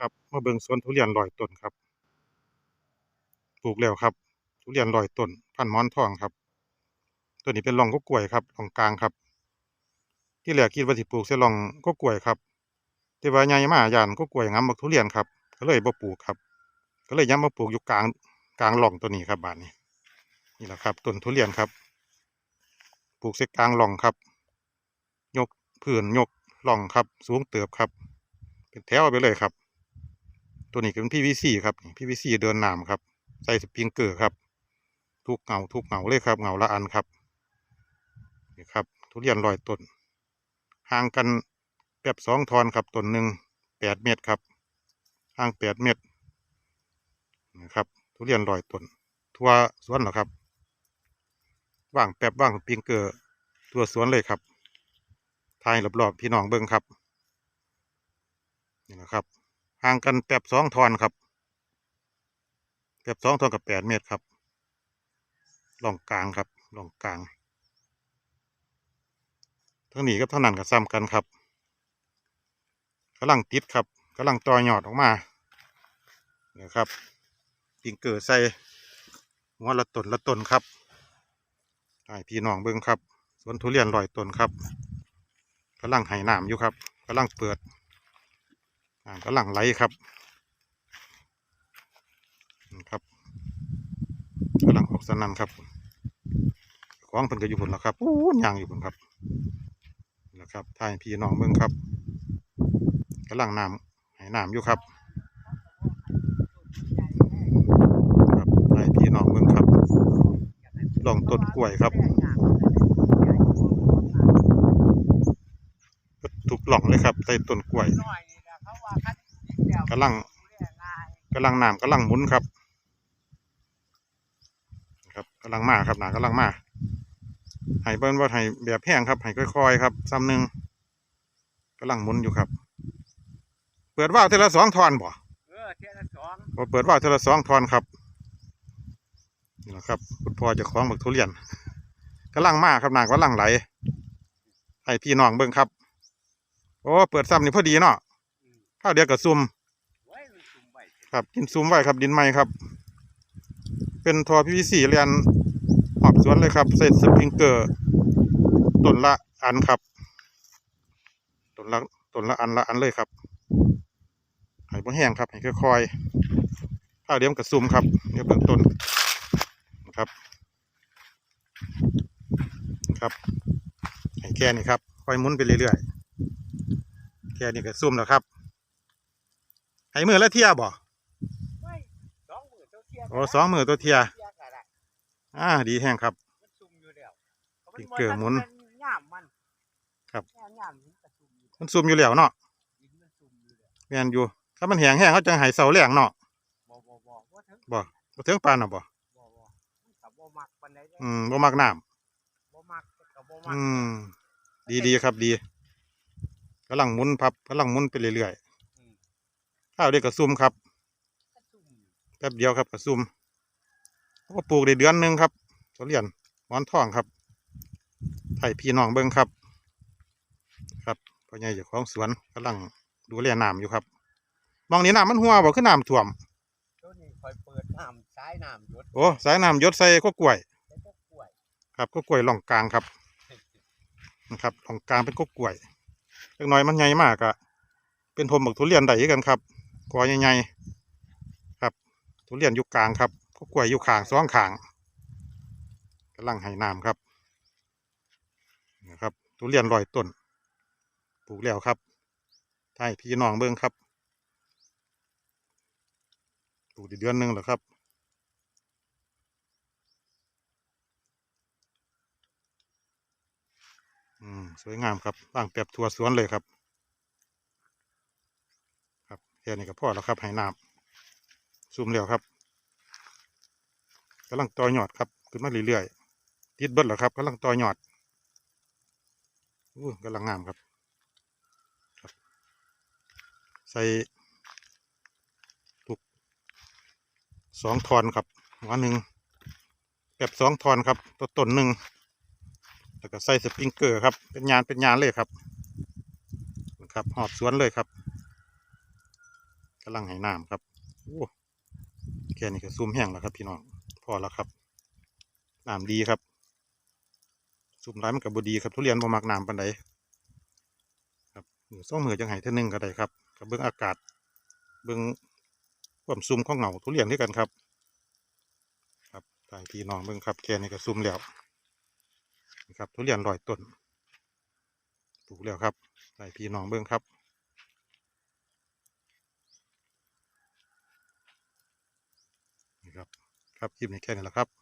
ครับมาเบิ่งสวนทุเรียนร้อยต้นครับปลูกแล้วครับ ทุเรียนร้อยต้นพันธุ์หมอนทองครับตัวนี้เป็นรองก็กล้วยครับรองกลางครับ ที่แรกคิดว่าสิปลูกใส่ร่องก็กล้วยครับแต่ว่าใหญ่มาหยานก็กล้วยงามบักทุเรียนครับ ก็เลยบ่ปลูกครับ ก็เลยย้ำมาปลูกอยู่กลางกลางร่องตัวนี้ครับบานนี้นี่แหละครับต้นทุเรียนครับ ปลูกใส่กลางร่องครับ ยกพื้นยกร่องครับ สูงเติบครับ เป็นแถวไปเลยครับ ตัวนี้ก็เป็น PVC ครับ PVC เดินน้ำครับ ใส่สปริงเกอร์ครับ ทุกเงาทุกเงาเลยครับเงาละอันครับนี่ครับ ทุเรียนลอยต้นห่างกันแบบสองทอนครับต้นหนึ่งแปดเมตรครับห่างแปดเมตรนะครับ ทุเรียนลอยต้นทั่วสวนเหรอครับว่างแป๊บว่างสปริงเกอร์ทั่วสวนเลยครับทายรอบๆพี่น้องเบิ้งครับนี่นะครับ ห่างกันแปบสองทอนครับแปบสองทอนกับแปดเมตรครับล่องกลางครับล่องกลางทั้งนี้กับทั้งนั้นก็ซ้ำกันครับกำลังติดครับกำลังต่อยอดออกมาเนี่ยครับปิงเกิดใส่หัวละตนละตนครับให้พี่น้องเบิ้งครับสวนทุเรียนลอยตนครับกำลังไห้น้ำอยู่ครับกำลังเปิด น้ำกำลังไหลครับนะครับกำลังออกสนันครับของเพิ่นก็อยู่ผลแล้วครับอู้ยางอยู่ผลครับนะครับท่ายพี่น้องเมืองครับกำลังน้ำให้น้ำอยู่ครับครับท่ายพี่น้องเมืองครับลองต้นกล้วยครับถูกหล่องเลยครับใต้ต้นกล้วย กำลังกำลังน้ำกำลังหมุนครับ ครับกำลังมาครับหนากำลังมาให้เบิ้นว่าให้แบบแห้งครับให้ค่อยๆครับซ้ำหนึ่งกำลังหมุนอยู่ครับ เปิดว่าวเทละสองทอนบ่เออเทียละสองพอเปิดว่าวเทละสองทอนครับนี่แหละครับคุณพ่อเจะคล้าของบักทุเรียนกำลังมาครับนางกำลังไหลให้พี่น้องเบิ้งครับโอ้เปิดซ้ำนี่พอดีเนาะข้าวเดียวกับซุ่มไว้มันซุ่มไว้ ครับดินซุ่มไว้ครับดินไม้ครับ เป็นทอพีวีซีเรียนหอบสวนเลยครับใส่สปริงเกอร์ต้นละอันครับต้นละต้นละอันละอันเลยครับให้บ่แห้งครับให้ค่อยๆข้าวเดียวกับซุ่มครับเดี๋ยเบื้องต้นนะครับ ครับให้แค่นี้ครับค่อยมุนไปเรื่อยๆแค่นี้ก็ซุ่มแล้วครับให้มือละเทียบ่ ไว้สองมือเจ้าเทีย โอ้สองมือตัวเทียเทียก็ได้อ่าดีแห้งครับมันซุ่มอยู่แล้วปิดเกลือหมุน ย่ามมันครับ ย่ามมันก็ซุ่มอยู่มันซุ่มอยู่แล้วเนาะดินมันซุ่มอยู่แล้วแม่นอยู่ถ้ามันแห้งแห้งเขาจังให้เสาแรงเนาะบ่บ่บ่ว่าถึงบ่บ่ถึงปานน่ะบ่บ่บ่มันก็บ่มักปานใดเด้อืมบ่มักน้ำบ่มักก็บ่มักอืม ดีดีครับดีกำลังหมุนพับกำลังหมุนไปเรื่อยๆข้าวเด็กกระซุ่มครับก็ซุ่มอยู่ แป๊บเดียวครับกระซุ่มเขาก็ปลูกได้เดือนหนึงครับทุเรียนหมอนทองครับไทยพี่น้องเบิ่งครับ ครับพ่อใหญ่เจ้าของสวนกำลังดูแลน้ำอยู่ครับมองนี้น้ำมันหัวบ่คือน้ำท่วมตัวนี้คอยเปิดน้ำสายน้ำหยดโอ้สายน้ำหยศใส่ก็กล้วย แล้วก็กล้วยครับก็กล้วยล่องกลางครับนะครับล่องกลางเป็นก็กล้วยเล็กน้อยมันใหญ่มากอะเป็นพรมบักทุเรียนได้คือกันครับกอใหญ่ๆครับ ทุเรียนอยู่กลางครับก็กล้วยอยู่ข้างสองข้างกำลังให้น้ำครับนะครับทุเรียนลอยต้นปลูกแล้วครับใช่พี่น้องเบิ้งครับปลูกเดือนหนึงแล้วครับอืมสวยงามครับร่างแบบทัวสวนเลยครับ ครับแค่นี้ก็พอแล้วครับให้น้ำซูมเร็วครับ กำลังต่อยอดครับขึ้นมาเรื่อยๆติดเบิดแล้วครับกำลังต่อยอดอู้กำลังงามครับ ใส่ทุกสองทอนครับหัวหนึ่งแบบสองทอนครับตัวต้นหนึ่งแล้วก็ใส่สปริงเกอร์ครับเป็นยานเป็นยานเลยครับนะครับหอบสวนเลยครับกำลังให้น้ำครับโอ้แค่นี้ก็ซุ่มแห้งแล้วครับพี่น้อง อแล้วครับน้ำดีครับซุ่มร้ายมันกับบดีครับทุเรียนบ่มักน้ำปานใดครับมือสองเหมือจังไห้เท่านึงก็ได้ครับกับเบื้องอากาศเบื้องความซุ่มของเหงาทุเรียนด้วยกันครับ ครับทายพี่น้องเบื้องครับแค่นี้ก็ซุ่มแล้วนี่ครับทุเรียนลอยต้นปลูกแล้วครับทายพี่น้องเบื้องครับนี่ครับ ครับคลิปนี้แค่นี้แหละครับ